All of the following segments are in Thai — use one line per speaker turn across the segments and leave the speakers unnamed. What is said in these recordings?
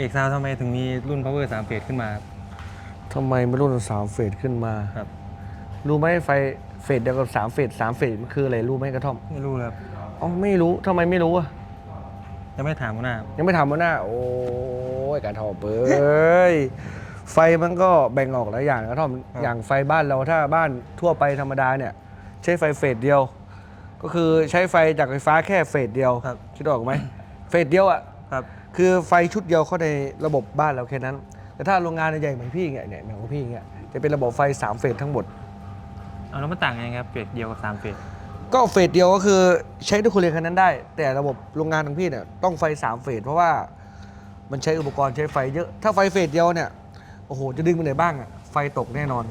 เอกซาวทำไมถึงมีรุ่น power 3เฟสขึ้นมาครับ
ทำไมไม่รุ่นสามเฟสขึ้นมา
ครับ
รู้ไหมไฟเฟสเดียวกับสามเฟสสามเฟสมันคืออะไรรู้ไหมกระท่อม
ไม่รู้เลยครับ
อ๋อไม่รู้ทำไมไม่รู้อะ
ยังไม่ถามหัวหน้าครับ
ยังไม่ทำมาหน้า โอ้ยกระท่อมเอ้ย ไฟมันก็แบ่งออกหลายอย่างกระท่อม อย่างไฟบ้านเราถ้าบ้านทั่วไปธรรมดาเนี่ย ใช้ไฟเฟสเดียว ก็คือใช้ไฟจากไฟฟ้าแค่เฟสเดียว
ครับ
คิดออกไหม เฟสเดียวอะ
ครับ
คือไฟชุดเดียวเข้าในระบบบ้านเราแค่นั้น แต่ถ้าโรงงานใหญ่ๆเหมือนพี่เนี่ยเนี่ยเหมือนของพี่เนี่ยจะเป็นระบบไฟ3เฟสทั้งหมด
เอาแล้วมันต่างยังไงครับเฟสเดียวกับ3เฟส
ก็เฟสเดียวก็คือใช้ด้วยคนเรียนคันนั้นได้ แต่ระบบโรงงานของพี่เนี่ยต้องไฟ3เฟสเพราะว่ามันใช้อุปกรณ์ใช้ไฟเยอะ ถ้าไฟเฟสเดียวเนี่ยโอ้โหจะดึงไปไหนบ้างอะไฟตกแน่นอน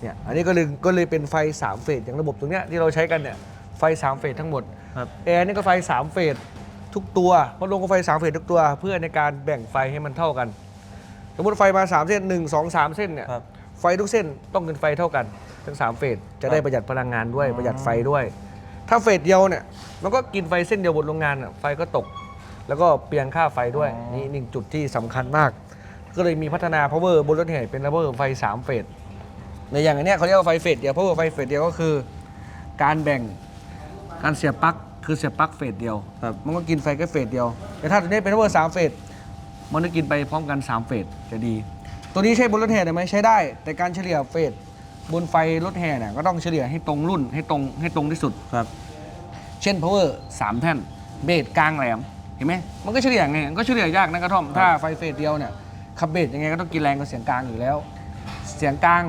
เนี่ยอันนี้ก็เลยก็เลยเป็นไฟ3เฟสอย่างระบบตรงเนี้ยที่เราใช้กันเนี่ยไฟ3เฟสทั้งหมด
ครับ
แอร์นี่ก็ไฟ3เฟส ทุกตัวพัดลมก็ไฟ3เฟสทุกตัว เพื่อในการแบ่งไฟให้มันเท่ากัน สมมติไฟมา 3 เส้น 1 2 3 เส้นเนี่ย
ครับ
ไฟทุกเส้นต้องเป็นไฟเท่ากันทั้ง3เฟสจะได้ประหยัดพลังงานด้วย
อ๋อ
ประหยัดไฟด้วย ถ้าเฟสเดียวเนี่ยมันก็กินไฟเส้นเดียวบนโรงงานอะไฟก็ตก แล้วก็เปลียงค่าไฟด้วยนี่หนึ่งจุดที่สำคัญมาก ก็เลยมีพัฒนา power บนรถแห่เป็น power ไฟ3เฟสในอย่างอันเนี้ยเขาเรียกว่าไฟเฟสเดียว power ไฟเฟสเดียวก็คือ การแบ่งการเสียบปลั๊ก คือเสียบปลั๊กเฟสเดียว
ครับ
มันก็กินไฟแค่เฟสเดียว แต่ถ้าตัวนี้เป็น power 3เฟส มันจะกินไปพร้อมกัน 3 เฟสจะดี ตัวนี้ใช้บนรถแห่ได้ไหมใช้ได้ แต่การเฉลี่ยเฟสบนไฟรถแห่เนี่ยก็ต้องเฉลี่ยให้ตรงรุ่นให้ตรงให้ตรงที่สุด
ครับ
เช่น power 3 แท่น เบสกลางแหลม เห็นไหม มันก็เฉลี่ยไง มันก็เฉลี่ยยากนะกระท่อม ถ้าไฟเฟสเดียวเนี่ยขับเบสยังไงก็ต้องกินแรงกว่าเสียงกลางอยู่แล้ว เสียงกลาง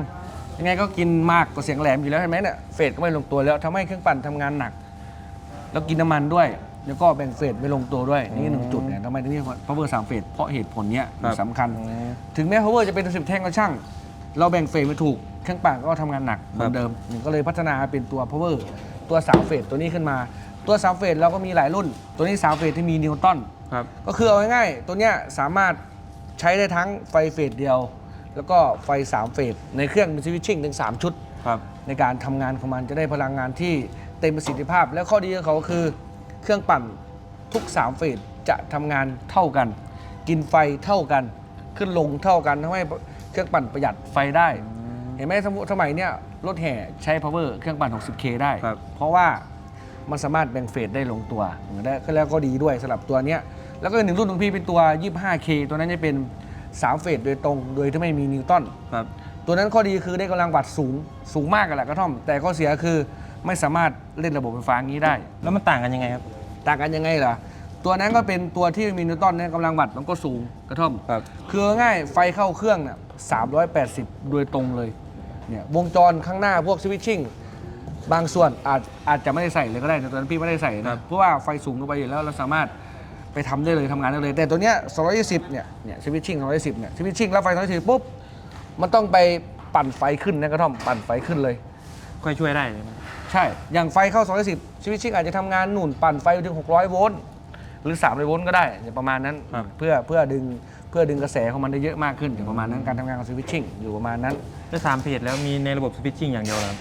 ยังไงก็กินมากกว่าเสียงแหลมอยู่แล้วเห็นไหมเนี่ย เฟสก็ไม่ลงตัวแล้วทำให้เครื่องปั่นทำงานหนัก แล้วกินน้ำมันด้วย แล้วก็แบ่งเฟสไม่ลงตัวด้วย นี่หนึ่งจุดเนี่ยทำไมถึงเรียกว่า power 3เฟสเพราะเหตุผลเนี้ย
ครับ
สำคัญ ถึงแม้ power จะเป็นสิบแท่งก็ช่าง เราแบ่งเฟสไม่ถูก เครื่องปั่นก็ทำงานหนักเหมือนเดิมก็เลยพัฒนาเป็นตัว power ตัว3เฟสตัวนี้ขึ้นมา ตัว3เฟสเราก็มีหลายรุ่น ตัวนี้3เฟสที่มีนิวตัน
ครับ
ก็คือเอาง่ายๆตัวเนี้ยสามารถใช้ได้ทั้งไฟเฟสเดียว แล้วก็ไฟ 3 เฟสในเครื่องมีสวิตชิ่งถึง 3 ชุด
ครับ
ในการทำงานของมันจะได้พลังงานที่ เต็มประสิทธิภาพ และข้อดีของเขาคือเครื่องปั่นทุก 3 เฟสจะทำงานเท่ากัน กินไฟเท่ากัน ขึ้นลงเท่ากันทำให้เครื่องปั่นประหยัดไฟได้ เห็นไหมสมมุติสมัยเนี้ยรถแห่ใช้ power เครื่องปั่น 60K ได้
ครับ
เพราะว่ามันสามารถแบ่งเฟสได้ลงตัวและแล้วก็ดีด้วยสำหรับตัวเนี้ยแล้วก็อีกหนึ่งรุ่นของพี่เป็นตัว 25K ตัวนั้นจะเป็น 3 เฟสโดยตรง โดยที่ไม่มีนิวตัน
ครับ
ตัวนั้นข้อดีคือได้กำลังวัตต์สูงสูงมากกันแหละกระท่อม แต่ข้อเสียคือ ไม่สามารถเล่นระบบไฟฟ้างี้ได้
แล้วมันต่างกันยังไงครับ
ต่างกันยังไงล่ะตัวนั้นก็เป็นตัวที่มีนิวตันเนี่ยกำลังวัตต์มันก็สูงกระท่อม
ครับ
คือง่ายไฟเข้าเครื่องเนี่ย380 โดยตรงเลย เนี่ย วงจรข้างหน้าพวกสวิตชิ่ง บางส่วนอาจอาจจะไม่ได้ใส่เลยก็ได้แต่ตอนนั้นพี่ไม่ได้ใส่
ครั
นะ
บ
เพราะว่าไฟสูงลงไปอยู่แล้วเราสามารถไปทำได้เลยทำงานได้เลย แต่ตัวเนี้ย220 เนี่ย เนี่ยสวิตชิ่ง210 เนี่ยสวิตชิ่งรับไฟ210ปุ๊บ มันต้องไปปั่นไฟขึ้นนะกระท่อม ปั่นไฟขึ้นเลย
ค่อยช่วยได้เลยไหม
ใช่ อย่างไฟเข้า 210สวิตชิ่งอาจจะทำงานหนุนปั่นไฟไปถึง 600 โวลต์หรือ300โวลต์ก็ได้อย่างประมาณนั้น
ครับ
เพื่อเพื่อดึงเพื่อดึงกระแสของมันได้เยอะมากขึ้นอย่างประมาณนั้นการทำงานของสวิตชิ่งอยู่ประมาณนั้น
ถ้าสามเฟสแล้วมีในระบบสวิตชิ่งอย่างเดียวเหรอครับ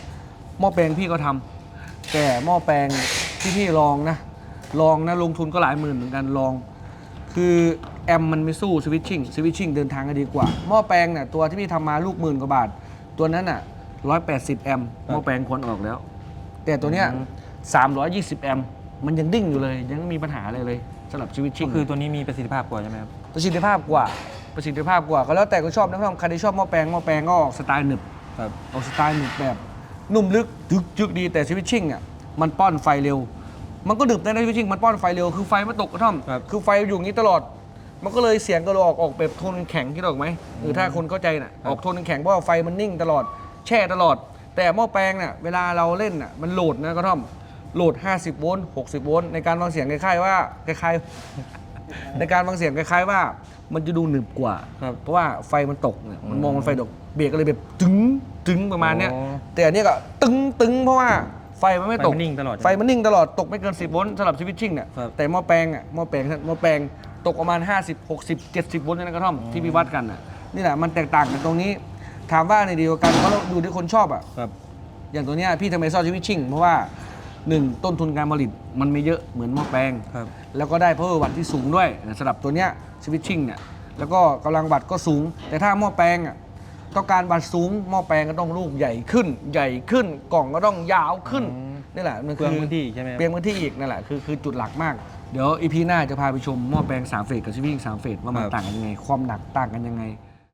หม้อแปลงพี่ก็ทำแต่หม้อแปลงที่พี่ลองนะ ลองนะลงทุนก็หลายหมื่นเหมือนกันลอง คือแอมมันไม่สู้สวิตชิ่งสวิตชิ่งเดินทางก็ดีกว่าหม้อแปลงเนี่ยตัวที่พี่ทำมาลูกหมื่นกว่าบาท ตัวนั้นอะ180 แอมป์หม้อแปลงควรออกแล้ว แต่ตัวเนี้ย
อืม
320 แอมป์มันยังดิ้งอยู่เลย ยังไม่มีปัญหาอะไรเลยสำหรับสวิตชิ่
ก็
ง
คือตัวนี้มีประสิทธิภาพกว่าใช่ไหมครับ
ประสิทธิภาพกว่าประสิทธิภาพกว่าก็แล้วแต่คนชอบนะครับใครที่ชอบหม้อแปลงหม้อแปลงก็ออกสไตล์หนึบ
ครับ
ออกสไตล์หนึบแบบนุ่มลึกจึกจึกดีแต่สวิตชิ่งอะมันป้อนไฟเร็ว มันก็ดึบได้นะสวิตชิ่งมันป้อนไฟเร็วคือไฟมันตกกระท่อม
ครับ
คือไฟอยู่อย่างนี้ตลอด มันก็เลยเสียงก็เลยออกออกแบบโทนแข็งคิดออกไหมหรือถ้าคนเข้าใจน่ะ
ครับ
ออกโทนแข็งเพราะว่าไฟมันนิ่งตลอด แช่ตลอด แต่หม้อแปลงน่ะเวลาเราเล่นน่ะมันโหลดนะกระท่อมโหลด 50 โวลต์ 60 โวลต์ในการฟังเสียงคล้ายๆว่าคล้ายๆ ในการฟังเสียงคล้ายๆว่ามันจะดูหนึบกว่า
ครับ
เพราะว่าไฟมันตกเนี่ยมันมองมันไฟตกเบรกก็เลยแบบตึงตึงประมาณเนี้ย
อ๋อ
แต่อันนี้ก็ตึงตึงเพราะว่าไฟมันไม่ตก
ไฟมันนิ่งตลอด
ไฟมันนิ่งตลอดตกไม่เกิน 10 โวลต์สำหรับสวิตชิ่งเนี่ย
ครับ
แต่หม้อแปลงอะหม้อแปลงหม้อแปลงตกประมาณ 50 60 70 โวลต์ในกระท่อมที่พี่วัดกันอะนี่แหละมันแตกต่างกันตรงนี้ ถามว่าในเดียวกันเพราะเราดูที่คนชอบอะ
ครับ
อย่างตัวเนี้ยพี่ทำไมชอบสวิตชิ่ง เพราะว่าหนึ่งต้นทุนการผลิตมันไม่เยอะเหมือนหม้อแปลง
ครับ
แล้วก็ได้ power watt ที่สูงด้วยสำหรับตัวเนี้ยสวิตชิ่งเนี่ยแล้วก็กำลังวัดก็สูง แต่ถ้าหม้อแปลงอะต้องการวัดสูงหม้อแปลงก็ต้องลูกใหญ่ขึ้น ใหญ่ขึ้นกล่องก็ต้องยาวขึ้น
อืม
นี่แหละมัน
เปลืองพื้นที่ใช่ไหมครับ
เปลืองพื้นที่อีกนั่นแหละคือคือจุดหลักมากเดี๋ยวอีพีหน้าจะพาไปชมหม้อแปลงสามเฟสกับชิวิ่งสามเฟสว่ามัน
ครับ
ต่างกันยังไงความหนักต่างกันยังไง